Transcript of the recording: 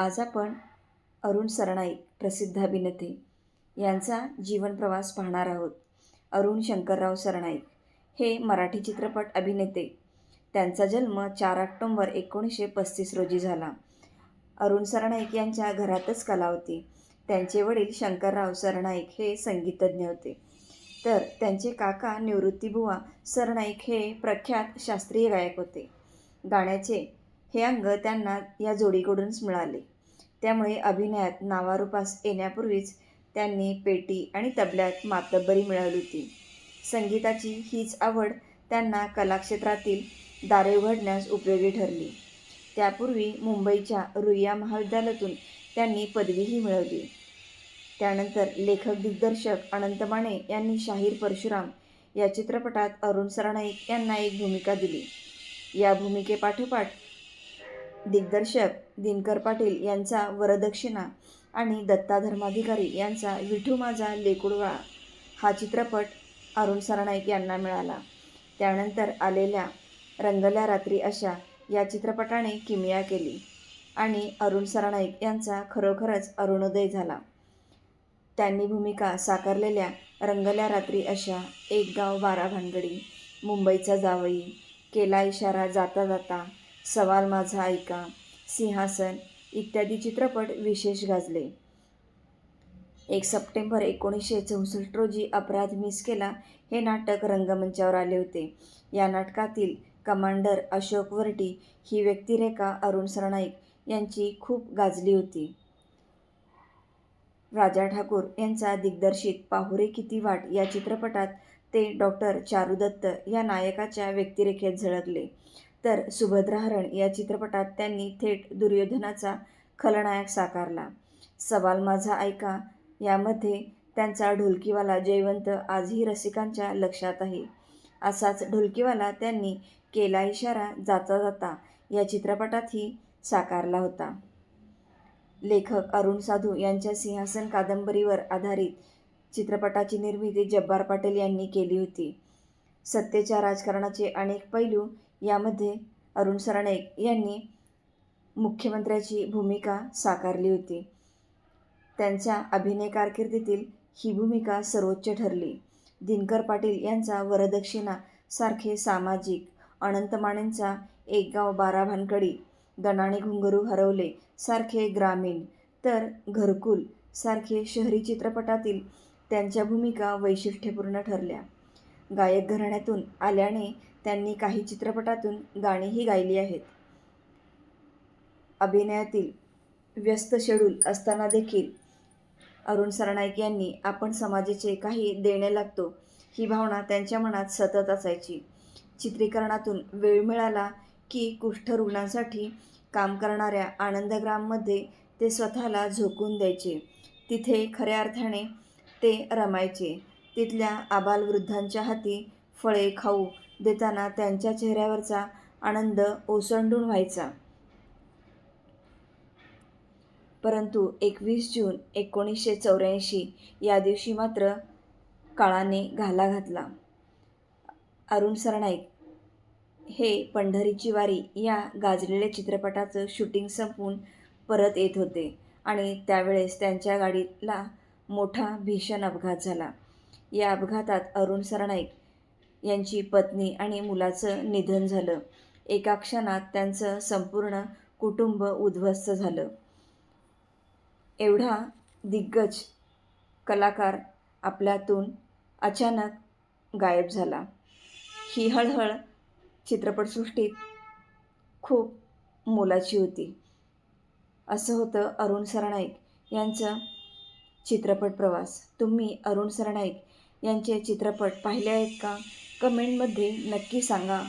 आज आपण अरुण सरनाईक प्रसिद्ध अभिनेते यांचा जीवनप्रवास पाहणार आहोत. अरुण शंकरराव सरनाईक हे मराठी चित्रपट अभिनेते. त्यांचा जन्म चार ऑक्टोंबर एकोणीसशे पस्तीस रोजी झाला. अरुण सरनाईक यांच्या घरातच कला होती. त्यांचे वडील शंकरराव सरनाईक हे संगीतज्ञ होते. तर त्यांचे काका निवृत्तीबुवा सरनाईक हे प्रख्यात शास्त्रीय गायक होते. गाण्याचे हे अंग त्यांना या जोडीकडूनच मिळाले. त्यामुळे अभिनयात नावारूपास येण्यापूर्वीच त्यांनी पेटी आणि तबल्यात मातब्बरी मिळवली होती. संगीताची हीच आवड त्यांना कलाक्षेत्रातील दारे उघडण्यास उपयोगी ठरली. त्यापूर्वी मुंबईच्या रुईया महाविद्यालयातून त्यांनी पदवीही मिळवली. त्यानंतर लेखक दिग्दर्शक अनंत माने यांनी शाहीर परशुराम या चित्रपटात अरुण सरनाईक यांना एक भूमिका दिली. या भूमिकेपाठोपाठ दिग्दर्शक दिनकर पाटील यांचा वरदक्षिणा आणि दत्ता धर्माधिकारी यांचा विठू माझा लेकुडवा हा चित्रपट अरुण सरनाईक यांना मिळाला. त्यानंतर आलेल्या रंगल्या रात्री अशा या चित्रपटाने किमया केली आणि अरुण सरनाईक यांचा खरोखरच अरुणोदय झाला. त्यांनी भूमिका साकारलेल्या रंगल्या रात्री अशा एक गाव बारा भानगडी मुंबईचा जावई केला इशारा जाता जाता सवाल माझा ऐका. सिंहासन इत्यादी चित्रपट विशेष गाजले. एक सप्टेंबर एकोणीसशे चौसष्ट रोजी अपराध मिस केला हे नाटक रंगमंचावर आले होते. या नाटकातील कमांडर अशोक वर्टी ही व्यक्तिरेखा अरुण सरनाईक यांची खूप गाजली होती. राजा ठाकूर यांचा दिग्दर्शित पाहुरे किती वाट या चित्रपटात ते डॉक्टर चारुदत्त या नायकाच्या व्यक्तिरेखेत झळकले. तर सुभद्राहरण या चित्रपटात त्यांनी थेट दुर्योधनाचा खलनायक साकारला. सवाल माझा ऐका यामध्ये त्यांचा ढोलकीवाला जयवंत आजही रसिकांच्या लक्षात आहे. असाच ढोलकीवाला त्यांनी केला इशारा जाता जाता या चित्रपटातही साकारला होता. लेखक अरुण साधू यांच्या सिंहासन कादंबरीवर आधारित चित्रपटाची निर्मिती जब्बार पाटील यांनी केली होती. सत्तेच्या राजकारणाचे अनेक पैलू यामध्ये अरुण सरनाईक यांनी मुख्यमंत्र्याची भूमिका साकारली होती. त्यांच्या अभिनय कारकिर्दीतील ही भूमिका सर्वोच्च ठरली. दिनकर पाटील यांचा वरदक्षिणा सारखे सामाजिक अनंत मानेंचा एक गाव बारा भानकडी दणाणे घुंगरू हरवले सारखे ग्रामीण तर घरकुल सारखे शहरी चित्रपटातील त्यांच्या भूमिका वैशिष्ट्यपूर्ण ठरल्या. गायक घराण्यातून आल्याने त्यांनी काही चित्रपटातून गाणीही गायली आहेत. अभिनयातील व्यस्त शेड्यूल असताना देखील अरुण सरनाईक यांनी आपण समाजाचे काही देणे लागतो ही भावना त्यांच्या मनात सतत असायची. चित्रीकरणातून वेळ मिळाला की कुष्ठरुग्णांसाठी काम करणाऱ्या आनंदग्राममध्ये ते स्वतःला झोकून द्यायचे. तिथे खऱ्या अर्थाने ते रमायचे. तिथल्या आबालवृद्धांच्या हाती फळे खाऊ देताना त्यांच्या चेहऱ्यावरचा आनंद ओसंडून व्हायचा. परंतु एकवीस जून एकोणीसशे चौऱ्याऐंशी या दिवशी मात्र काळाने घाला घातला. अरुण सरनाईक हे पंढरीची वारी या गाजलेल्या चित्रपटाचं शूटिंग संपवून परत येत होते आणि त्यावेळेस त्यांच्या गाडीला मोठा भीषण अपघात झाला. या अपघातात अरुण सरनाईक यांची पत्नी आणि मुलाचं निधन झालं. एका क्षणात त्यांचं संपूर्ण कुटुंब उद्ध्वस्त झालं. एवढा दिग्गज कलाकार आपल्यातून अचानक गायब झाला. ही हळहळ चित्रपटसृष्टीत खूप मोलाची होती. असं होतं अरुण सरनाईक यांचं चित्रपट प्रवास. तुम्ही अरुण सरनाईक यांचे चित्रपट पाहिले आहेत का? कमेंटमध्ये नक्की सांगा.